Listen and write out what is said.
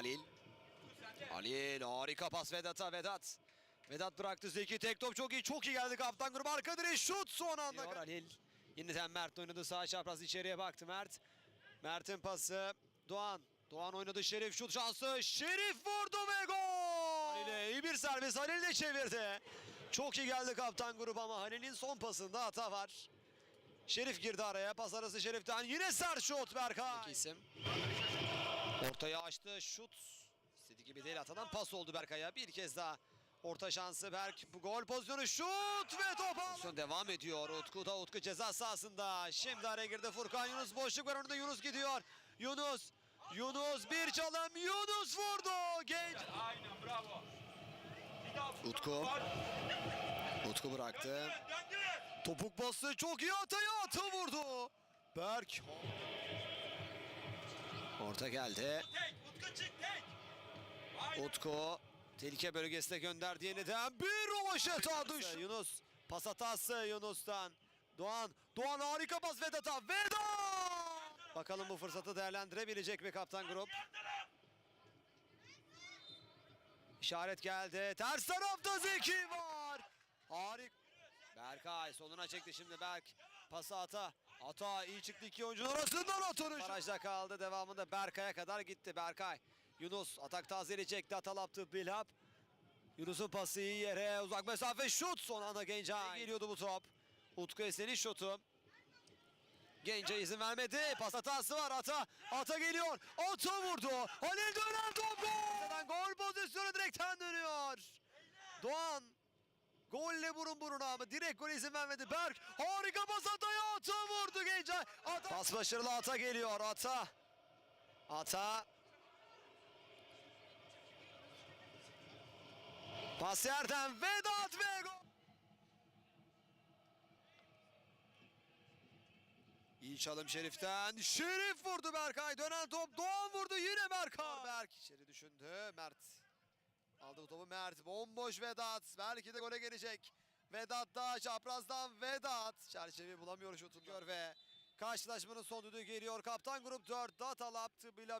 Halil. Halil harika pas Vedat'a Vedat. Vedat bıraktı Zeki tek top çok iyi çok iyi geldi kaptan grubu arka direğe şut son anda. Halil yeniden Mert oynadı sağ çapraz içeriye baktı Mert. Mert'in pası Doğan. Doğan oynadı Şerif şut şansı. Şerif vurdu ve gol. Halil'e iyi bir servis Halil de çevirdi. Çok iyi geldi kaptan grubu ama Halil'in son pasında hata var. Şerif girdi araya. Pas arası Şerif'ten. Yine sert şut Berkay. isim. Ortaya açtı. Şut. İstediği gibi değil atadan pas oldu Berkay'a. Bir kez daha orta şansı Berk. Bu gol pozisyonu şut ve top aldı. Devam ediyor. Utku da Utku ceza sahasında. Şimdi araya girdi Furkan Yunus. Boşluk var önünde Yunus gidiyor. Yunus. Yunus bir çalım. Yunus vurdu. Genç. Aynen bravo. Utku. Utku bıraktı. Topuk bası çok iyi ataya atı vurdu. Berk. Orta geldi. Utku tehlike bölgesine gönderdi yeniden. Bir rovaşata düş. Yunus pas hatası Yunus'tan. Doğan. Doğan harika pas Vedat'a. Vedat! Bakalım bu fırsatı değerlendirebilecek mi kaptan grup? İşaret geldi. Ters tarafta Zeki var. Harika. Berkay soluna çekti şimdi Berk. Pası Ata. Ata iyi çıktı iki oyuncunun arasından atıyor. Barajda kaldı. Devamında Berkay'a kadar gitti Berkay. Yunus atak tazeleyecekti. Atalaptı Bilhap. Yunus'un pası iyi yere. Uzak mesafe şut. Son anda Gencay. Geliyordu bu top. Utku Esen'in şutu. Gence izin vermedi. Pas hatası var. Ata. Ata geliyor. Ata vurdu. Halil dönen top gol. Gol pozisyonu direkten dönüyor. Doğan. Golle burun buruna ama direkt gol izin vermedi. Berk harika pas Ata'ya Ata vurdu Gencay. Ata. Pas başarılı Ata geliyor. Ata. Ata. Pas yerden Vedat ve gol. İyi çalım Şerif'ten. Şerif vurdu Berkay. Dönen top Doğan vurdu yine Berkay. Berk içeri düşündü. Mert. Aldı bu topu Mert. Bomboş Vedat. Belki de gole gelecek. Vedat da çaprazdan Vedat. Çerçeveyi bulamıyor şutunu gör ve karşılaşmanın son düdüğü geliyor. Kaptan grup 4. Data Lab tıbbıyla